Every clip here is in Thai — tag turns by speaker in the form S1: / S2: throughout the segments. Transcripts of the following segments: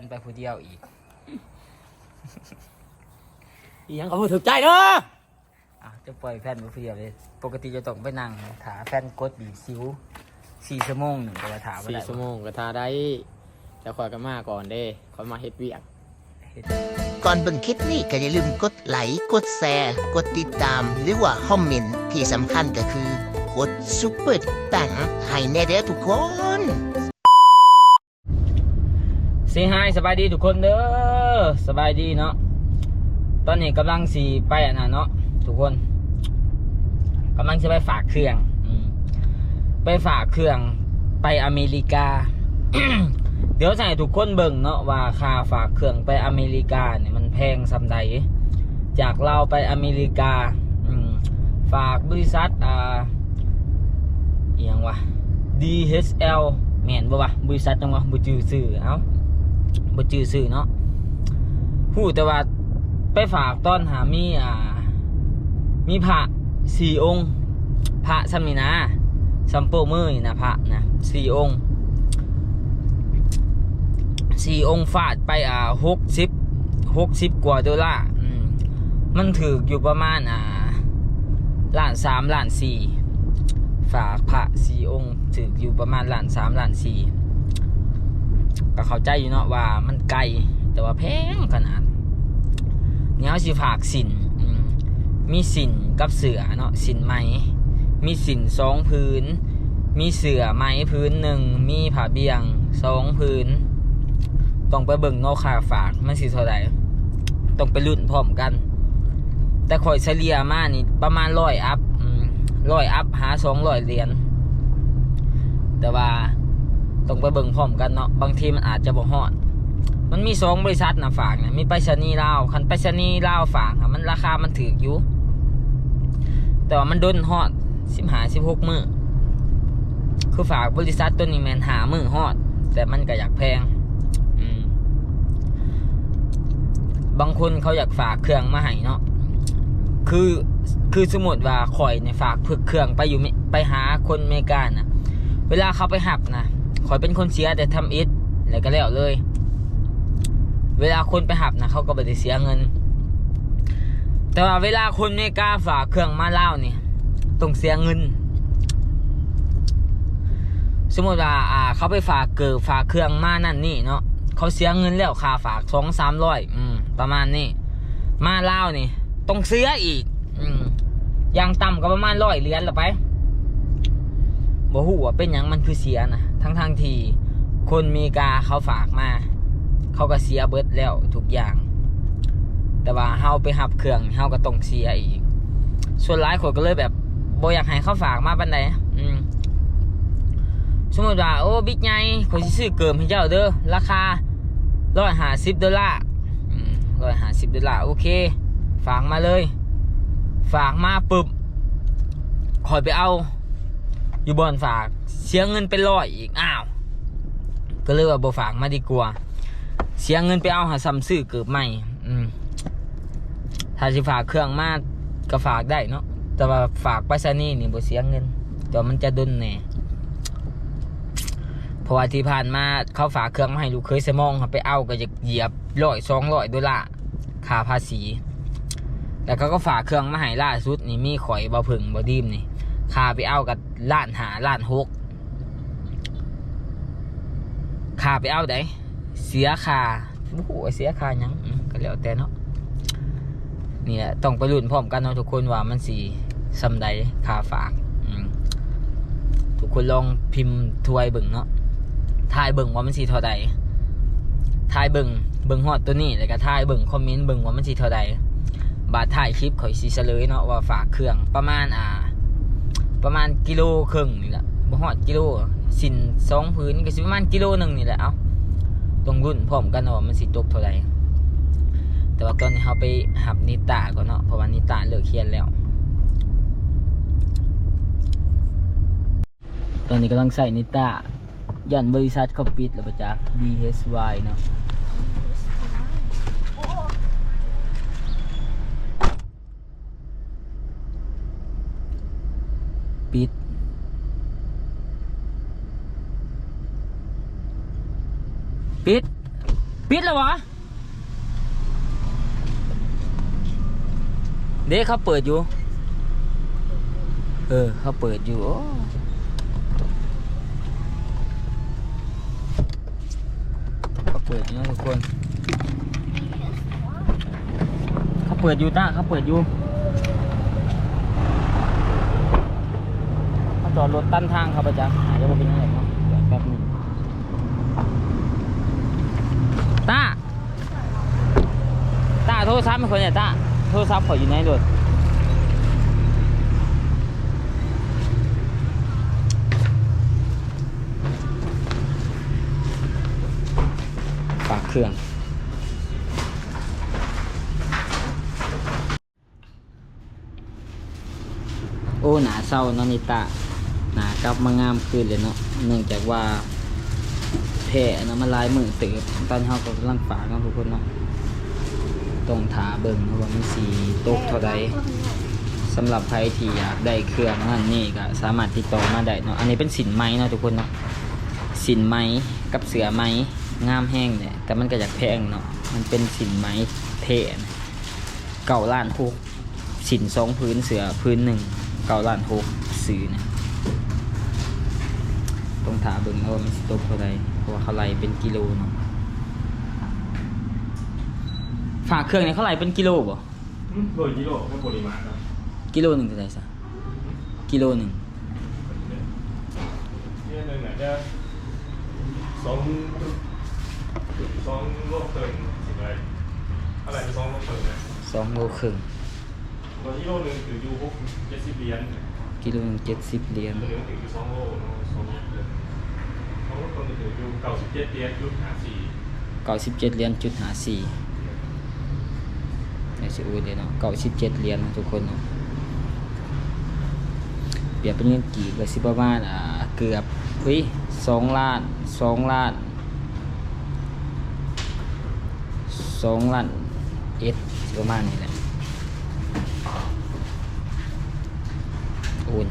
S1: นไปผู้เดียวอีก
S2: อีหยังก็บ่ถูกใจเด้อ
S1: อะจะปล่อยแฟนไปผู้เดียวเลย ปกติจะต้องไปนั่งถาแฟนกดบีบซิวสี่ชั่วโมงหนึ่งก็จะถาไป
S2: สี่
S1: ได้
S2: ชั่วโมงก็ทาได้จะคอยกันมาก่อนเด้คอยมาเฮ็ดเวียก
S3: ก่อนเบิ่งคลิปนี้ก็อย่าลืมกดไลค์ กดแชร์ กดติดตาม หรือว่าคอมเมนต์ที่สำคัญก็คือ กดซุปเปอร์ตังให้แน่เด้อทุกคน
S1: เซฮายสบายดีทุกคนเด้อสบายดีเนาะตอนนี้กำลังสีไปอะนะเนาะทุกคนกำลังจะไปฝากเครื่องอไปฝากเครื่องไปอเมริกา เดี๋ยวให้ทุกคนเบิ่งเนาะว่าค่าฝากเครื่องไปอเมริกาเนี่ยมันแพงสำใดจากเราไปอเมริกาอืฝากบริษัทอ่าเอียงวะ DHL แม่นบ่วะบริษัทจังวะบ่จื้อชื่อเอ้า บ่จื้อชื่อเนาะฮู้แต่ว่าไปฝากตอนหามีอ่า มีพระสี่องค์ พระซ้ำนี่นะซัมโปมือนี่นะพระนะสี่องค์สี่องค์ฟาดไปอ่าหกสิบหกสิบกว่าดอลลาร์อืมมันถืออยู่ประมาณอ่าล้านสามล้านสี่ฝากพระสี่องค์ถืออยู่ประมาณล้านสามล้านสี่ ก็เข้าใจอยู่เนาะว่ามันไกลแต่ว่าแพงขนาดเนี่ยเขาสิฝากสินมีสินกับเสือเนาะสินไหม มีสินสองพื้น มีเสือไหมพื้นหนึ่งมีผ้าเบียงสองพื้น ต้องไปเบิ่งเงาค่าฝากมันสิเท่าไหร่ต้องไปรุ่นพร้อมกัน แต่ข่อยเฉลี่ยมานี่ประมาณร้อยอัพร้อยอัพหาสองร้อยเหรียญแต่ว่า ต้องไปเบิ่งพร้อมกันเนาะบางทีมันอาจจะบ่ฮอด มันมีสองบริษัทนะฝากนะมีไปรษณีย์ลาวคันไปรษณีย์ลาวฝากอะมันราคามันถืออยู่ แต่ว่ามันโดนฮอดสิบหาสิบหกมือคือฝากบริษัทตัวนี้แมนหามือฮอด แต่มันก็อยากแพงบางคนเขาอยากฝากเครื่องมาให้เนาะคือคือสมมติว่าข่อยในยฝากเพื่อเครื่องไปอยู่ไปหาคนเมกานะเวลาเขาไปหับนะ ข่อยเป็นคนเสียแต่ทำอิฐแล้วก็แล้วเลย เวลาคนไปหับนะเขาก็ไม่ได้เสียเงิน แต่ว่าเวลาคนไม่กล้าฝากเครื่องมาเล่าวนี่ต้องเสียเงิน สมมติว่าอ่า เขาไปฝากเกิดฝากเครื่องมานั่นนี่เนาะเขาเสียเงินแล้วค่าฝากสองสามร้อยประมาณนี้มาเล่านี่ต้องเสียอีก อืมอย่างต่ำก็ประมาณร้อยเหรียญละไปบ่หูว่าเป็นหยังมันคือเสียนะ ทั้งทงที่คนมีกาเขาฝากมา เขาก็เสียเบิดแล้วทุกอย่าง แต่ว่าเฮาไปหับเครื่องเฮาก็ต้องเสียอีก ส่วนหลายคนก็เลยแบบบอยากให้เขาฝากมาปานใดอืมสมมติว่าโอ้บิ๊กใหญ่ขอยสิซื้อเกิมให้เจ้าเด้อราคา150ดอลลาร์ร้อืม150ดอลลาร์โอเค ฝากมาเลย ฝากมาปุ๊บคอยไปเอา อยู่บอนฝาก เสียเงินเป็นร้อยอีกอ้าว ก็เลยว่าบ่ฝากมาดีกว่า เสียเงินไปเอาหาซัมซื้อเกือบใหม่ อืมถ้าสิฝากเครื่องมาก็ฝากได้เนาะแต่ว่าฝากไปรษณีย์นี่บ่เสียเงินแต่ว่ามันจะดุนแน่เพราะว่าที่ผ่านมาเขาฝากเครื่องมาให้ลูกเคยสมองไปเอาก็จะเหยียบร้อยสองร้อยดอลลาร์ค่าภาษี แล้วเขาก็ฝากเครื่องมาให้ล่าสุดนี่มีข่อยบ่ผึ่งบ่ดีมนี่ ค่าไปเอากับล้านหาล้านหกค่าไปเอาได้เสียค่าโอ้โหเสียค่ายังก็แล้วแต่เนาะนี่แหละต้องไปรุ่นพร้อมกันเนาะทุกคนว่ามันสีสำใดค่าฝากทุกคนลองพิมพ์ทวยเบิ่งเนาะทายเบิ่งว่ามันสีเท่าใดทายเบิ่งเบิ่งฮอดตัวนี้แล้วก็ทายเบิ่งคอมเมนต์เบิ่งว่ามันสีเท่าใดบาทถ่ายคลิปข่อยสีเฉลยเนาะว่าฝากเครื่องประมาณอ่า ประมาณกิโลครึ่งนี่แหละบ่ฮอดกิโลสินสองพื้นก็สิประมาณกิโลหนึ่งนี่แหละเอาต้องรุ่นพร้อมกันว่ามันสิตกเท่าไหร่แต่ว่าตอนนี้เขาไปหับนิตาก่อนเนาะเพราะว่านิตาเลิกเขียนแล้ว ตอนนี้กำลังใส่นิตายันบริษัทเขาปิดแล้วปะจ๊ะ DHY เนาะ ปิด ปิด ปิดแล้ววะเด็กเขาเปิดอยู่ เออ เขาเปิดอยู่เขาเปิดอยู่นะทุกคน เขาเปิดอยู่ต้าเขาเปิดอยู่เขาจอดรถตั้นทางเขาประจำหาจะมาเป็นยังไงเนาะเดี๋ยวแป๊บนึงต้า ต้า โทรศัพท์เป็นคนเนี่ยต้าโทรศัพท์ขออยู่ในรถฝากเครื่อง โอ้หนาเศร้าเนาะนิตาหนากลับมางามขึ้นเลยเนาะเนื่องจากว่าแพ้เนาะมันลายมือเติบตอนเฮาก็กำลังฝากเนาะทุกคนเนาะ ต้องถาเบิ่งนะว่ามันสีตกเท่าใดสำหรับใครที่อยากได้เครื่องนั่นนี่ก็สามารถติดต่อมาได้เนาะอันนี้เป็นสินไม้เนาะทุกคนเนาะสินไม้กับเสือไม้งามแห้งเนี่ยแต่มันก็อยากแพงเนาะมันเป็นสินไม้เทนเก่าล้านพวกสินสองพื้นเสือพื้นหนึ่งเก้าล้านหกซื้อนะต้องถาเบิ่งว่ามันสิตกเท่าไรเพราะว่าเขาไล่เป็นกิโลเนาะ ฝากเครื่องเนี่ยเขาไล่เป็นกิโลบ่
S4: โดยกิโลไม่ปริมาณนะ
S1: กิโลหนึ่งเท่าไหรซะกิโลหนึ่ง
S4: เนี่ยหนึ่งอาจจะสองสองโลเกินสิบไรอะไรเป็นสองโลเกินเนี่ย
S1: สองโลครึ่ง
S4: บางกิโลหนึ่งถืออยู่หกเจ็ดสิบเหรียญ
S1: กิโลหนึ่งเจ็ดสิบเหรียญ
S4: ตัวนี้ถืออยู่สองโลเนาะสองโลเกินสองโลเกินถืออยู่เก้าสิบเจ็ดเหรียญยุดหาสี่
S1: เก้าสิบเจ็ดเหรียญจุดหาสี่ ในซีอูเลยเนาะเก้าสิบเจ็ดเหรียญนะทุกคนเนาะเปรียบเป็นเงินกี่ก็สิประมาณอ่าเกือบเฮ้ยสองล้านสองล้านสองล้านเอ็ดประมาณนี้แหละโอน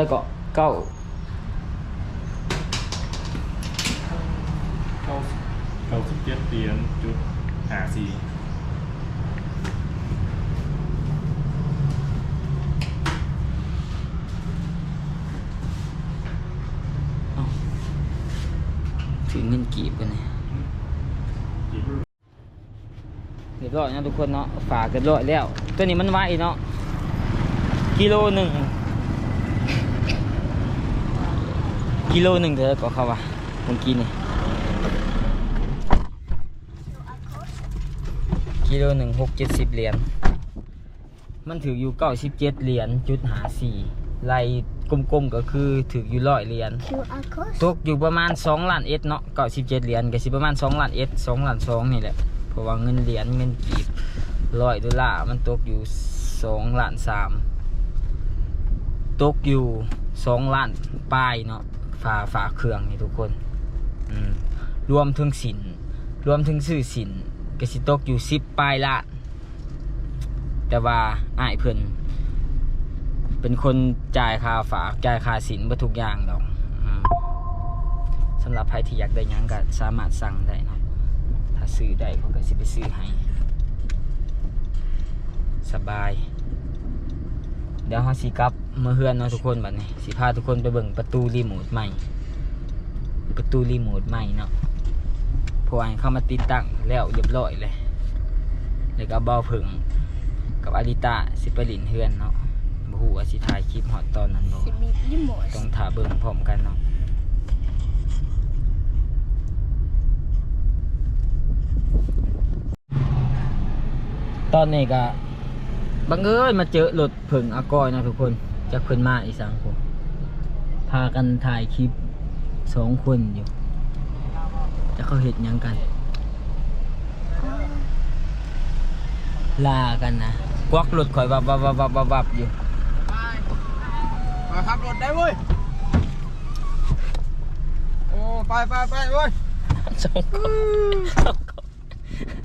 S1: เจ้าเกาะเก้า
S4: เก้าเก้าสิบเจ็ดเหรียญจุดหาสี่
S1: ถือเงินกีบกันเนี่ยเรียบร้อยนะทุกคนเนาะฝากเรียบร้อยแล้ว ตัวนี้มันไวเนาะกิโลหนึ่ง กิโลหนึ่งเถอะก็เขาว่าเมื่อกี้นี่กิโลหนึ่งหกเจ็ดสิบเหรียญมันถืออยู่เก้าสิบเจ็ดเหรียญจุดหาสี่ไล่กลมๆก็คือถืออยู่ร้อยเหรียญ
S5: QR code
S1: ตกอยู่ประมาณ2ล้านเอสเนาะเก้าสิบเจ็ดเหรียญก็สิประมาณ2ล้านเอส2ล้านสองนี่แหละเพราะว่าเงินเหรียญเงินกีบร้อยดอลลาร์มันตกอยู่2ล้านสามตกอยู่2ล้านปลายเนาะ ฝาฝาเครื่องนี่ทุกคนอืมรวมถึงสินรวมถึงซื้อสินกสิตกอยู่10ปลายละแต่ว่าอ้ายเพิ่นเป็นคนจ่ายค่าฝากจ่ายค่าสินบ่ทุกอย่างดอกสำหรับใครที่อยากได้ยังก็สามารถสั่งได้เนาะถ้าซื้อได้เขาก็สิไปซื้อให้สบาย เดี๋ยวเราสิกลับ มื่อเฮือนเนาะทุกคนบัดนี้สิพาทุกคนไปเบิ่งประตูรีโมทใหม่ ประตูรีโมทใหม่เนาะเพราะว่าให้เข้ามาติดตั้งแล้วเรียบร้อยเลยแล้วก็เบาผึ่งกับอาริตาสิไปหลินเฮือนเนาะบ่ฮู้ว่าสิถ่ายคลิปฮอดตอนนั้นบ่
S5: สิบีบยี่หมด
S1: ต้องถ่าเบิ่งพร้อมกันเนาะตอนนี้ก็บังเอิญมาเจอรถเพิ่งอากอยนะทุกคน จากเพิ่นมาอีกสังคนพากันถ่ายคลิปสองคนอยู่จะเขาเห็นยังกัน ลากันนะควักรถข่อยวับวับวับวับวับวับอยู่
S2: มาขับรถได้เว้ยโอ้ไปไปไปเว้ย
S1: สองกล่องสองกล่อง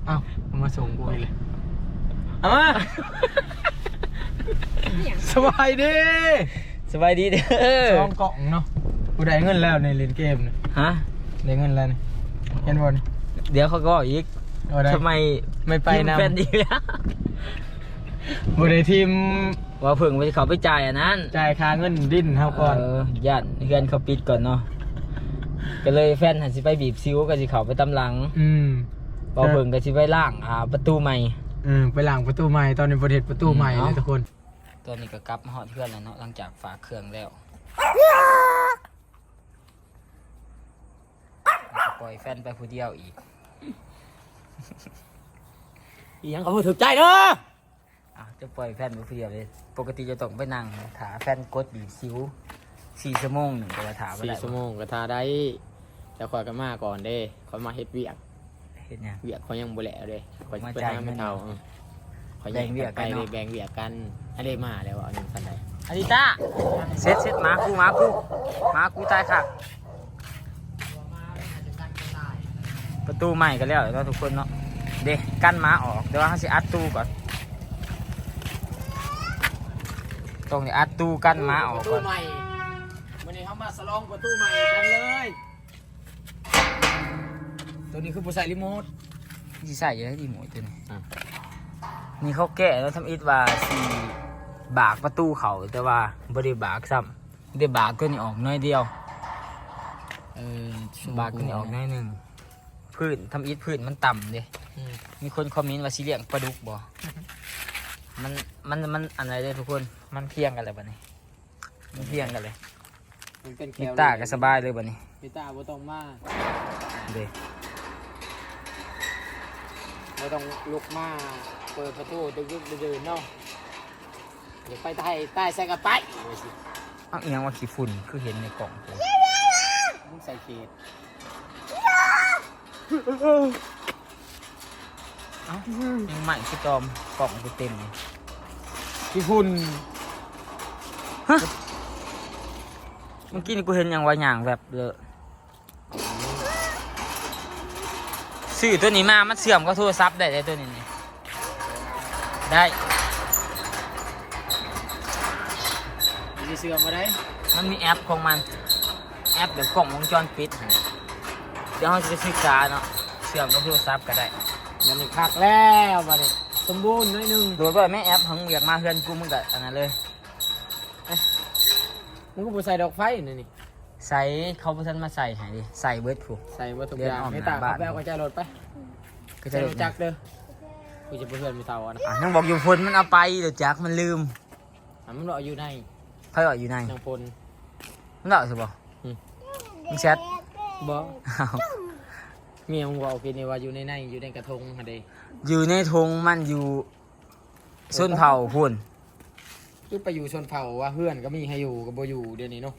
S2: เอ้าเอามาส่งกูนี่เลยเอามา สบายดี
S1: สบายดีเด้อ
S2: สองกล่องเนาะกูได้เงินแล้วในเล่นเกมนี่
S1: ฮะ
S2: ได้เงินแล้วนี่เห็นบ่นี่
S1: เดี๋ยวเขาก็บอกอีก
S2: เอาได้
S1: ทำไม
S2: ไม่ไป
S1: ทีม
S2: นำ
S1: แฟนดีแล้ว
S2: บ่ได้ทีม
S1: ว่าเพิ่งไปเขาไปจ่ายอันนั้น
S2: จ่ายค่าเงินดิ้นเฮาก่อน
S1: เออย่านเพื่อนเขาปิดก่อนเนาะก็เลยแฟนหันสิไปบีบซิวก็สิเขาไปตำหลัง
S2: อืม
S1: ว่าเพิ่งก็สิไปล่างอ่าประตูใหม่
S2: อืมไปหลังประตูใหม่ตอนนี้ประเทศประตูใหม่
S1: อืม
S2: เลย
S1: เนาะ
S2: ทุกคน
S1: ตอนนี้ก็กลับมาฮอดเพื่อนแล้วเนาะหลังจากฝากเครื่องแล้วแล้วก็ปล่อยแฟนไปผู้เดียวอีก
S2: อีหยังเขาบ่ถูกใจเด้อ
S1: อะจะปล่อยแฟนไปผู้เดียวเลยปกติจะต้องไปนั่งถาแฟนกดบีบซิวสี่ชั่วโมงหนึ่งก็จะถามไป
S2: สี่
S1: ได้
S2: ชั่วโมงก็ทาได้แต่ข่อยก็มาก่อนเด้ข่อยมาเฮ็ดเวียก
S1: เห็นยัง
S2: เวียกเขายังบ่แล้วเด้ข่อย
S1: มา
S2: ไป
S1: จ่าย
S2: หา
S1: เงิ
S2: ไม่
S1: น
S2: เท่า เออข่อย
S1: แบ่งเวียกกัน
S2: ไป
S1: เนาะ
S2: แบ่งเวียกกันอันนี้มาแล้วเอาหนึ่งคันใด
S1: อาริต้าเซ็ตเซ็ตหมากูหมากูหมากูตายค่ะ ประตูใหม่ก็แล้วเนาะทุกคนเนาะ เด็กั้นหมาออก เดี๋ยวว่าเขาสิอัดตู้ก่อน ตรงนี้อัดตู้กั้นหมาออก
S2: ประตู
S1: ก่อน
S2: ใหม่วันนี้เขามาสลองประตูใหม่กันเลย ตัวนี้คือผู้ใส่รีโมท
S1: ที่ใส่เยอะดีหมดตัวนี้
S2: อะ
S1: นี่เขาแก้แล้วทำอิดว่าสีบากประตูเขาแต่ว่าบริบากซ้ำได้บากตัวนี้ออกน้อยเดียว
S2: เออบา
S1: กตัวนี้ออกน้อยหนึ่งพื้นทำอิดพื้นมันต่ำเด้
S2: อืม
S1: มีคนคอมเมนต์ว่าสิเลี้ยงปลาดุกบ่มันมันมันอะไรเลยทุกคนมันเพียงกันเลยบัดนี้มันเพียงกันเลย
S2: มันเป็นแค
S1: มิ
S2: ล
S1: ตาก็สบายเลยบัดนี้
S2: มิตาบ่ต้องมา
S1: เด้
S2: บ่ต้องลุกมาเปิดประตูดึกๆเดินๆเนาะเดี๋ยวไปใต้ใต้ใส่กระไปเอาไว้สิ
S1: เอ้าเอียงว่าขี้ฝุ่นคือเห็นในกล่องผม
S2: มึงใส่เขต
S1: เอ้ายังใหม่คือตอมกล่องกูเต็มเลย
S2: พี่พุ่น
S1: เมื่อกี้นี่กูเห็นอย่างว่าอย่างแบบเลอะ ซื้อตัวนี้มามันเสื่อมก็โทรศัพท์ได้เลยตัวนี้นี่ได้
S2: มีเสื้อมาได้
S1: มันมีแอปของมัน แอปแบบกล่องวงจรปิดหั่นน่ะเดี๋ยวเราจะไปศึกษาเนาะเสื่อมกับโทรศัพท์ก็ได้
S2: มันนี่คักแล้วบัดนี้สมบูรณ์หน้อยหนึง
S1: โดยว่าแม่แอปของอยากมาเฮือนกูมึงก็อันนั้นเลย
S2: มึงก็บ่ใส่ดอกไฟนี่นี่
S1: ใส่เขาเพิ่นมาใส่ให้ดิใส่เบิดผูก
S2: ใส่บ่ทุก
S1: เดิน
S2: อย่าง
S1: อ้อม
S2: ไม่
S1: หน้า
S2: ตาก
S1: บ้าน
S2: เอาไปเอากระจายรถไป
S1: ก็
S2: ใส่
S1: จะ
S2: รถจักรเด้อกูจะไปเพื่อนไม่เท่าอะนะ
S1: อะยังบอกอยู่พลมันเอาไปเดี๋ยวจักมันลืม
S2: อะมันรออยู่ใน
S1: เพ่อบอกอยู่ใน
S2: นางพล
S1: มันเล่าสิบ่
S2: อืม
S1: มึงแชท
S2: บ่
S1: อ้าว
S2: เมียมึงบอกกินนี่ว่าอยู่ในในอยู่ในกระทงหั่นเด้
S1: อยู่ในธงมันอยู่ส้นเผาพุ่น
S2: คือไปอยู่ชนเผ่าว่าเพื่อนก็มีให้อยู่ก็บ่อยู่เดี๋ยวนี้เนาะ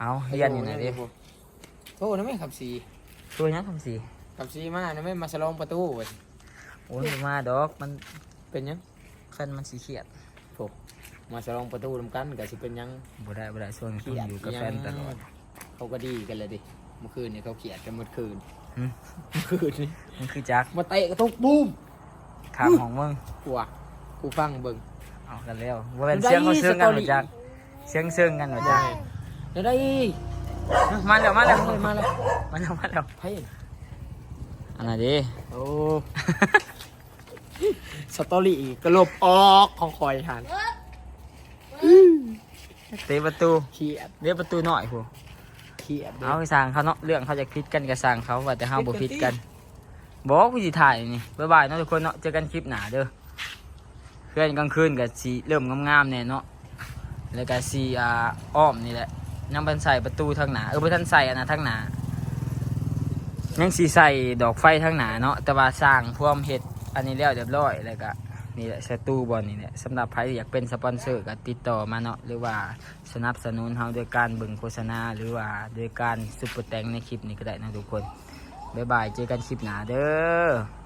S1: เอาเฮียนอยู่ไหนดิ
S2: โอ้นั่นไม่ขับสี
S1: ตัวนี้ทำสี
S2: ขับสีมานั่นไม่มาสลองประตูเว้ย
S1: โอ้ยมาดอกมัน
S2: เป็นหยัง
S1: แฟนมันสีเขียด
S2: โถมาสลองประตูนำกันก็สิเป็นหยัง
S1: บ่ได้บ่ได้ช่วงนี้
S2: เค
S1: ต้อ
S2: รีย
S1: ง
S2: ด
S1: อยู่กับแฟนตลอด
S2: เขาก็ดีกันเลยดิเมื่อคืนนี่เขาเกลียดกันเมื่อคืน
S1: หึ
S2: เมื่อคืนนี่
S1: มันคือจัก
S2: มาเตะกระตุกบูม
S1: ขามของมึง
S2: กูอะกูฟังเบิ่ง
S1: เอากันแล้วว่าเป็นเสียงเขาเชิงกันหรอจักเสียงเชิงกันหรอจัก
S2: เดี๋ยวได้อีก
S1: มาแล้วมาแล้ว
S2: มาแล้ว
S1: มาแล้วมาแล้ว
S2: ไพ่
S1: อันไหนดิ
S2: โอ้สตอรี่อีกกระลบออกของคอยหัน
S1: เตะประตู
S2: เขียด
S1: เรียกประตูหน่อยพู
S2: เขียด
S1: เอาไปสั่งเขาเนาะเรื่องเขาจะพิดกันกับสั่งเขาว่าแต่เฮาบ่พิดกันบอกกูสิถ่ายนี่บ๊ายบายเนาะทุกคนเนาะเจอกันคลิปหน้าเด้อเพื่อนกลางคืนกับสีเริ่มงามๆเนี่ยเนาะแล้วก็สีอ่าอ้อมนี่แหละ ยังบันใส่ประตูทางหนาเออบ่ทันใส่อันนะทางหนายังสีใส่ดอกไฟทางหนาเนาะแต่ว่าสร้างพวมเฮ็ดอันนี้แล้วเรียบร้อยแล้วก็นี่แหละสตูบอลนี่แหละสำหรับใครอยากเป็นสปอนเซอร์ก็ติดต่อมาเนาะหรือว่าสนับสนุนเฮาโดยการเบิ่งโฆษณา หรือว่าโดยการซุปเปอร์แตงในคลิปนี้ก็ได้นะทุกคนบ๊ายบายเจอกันคลิปหน้าเด้อ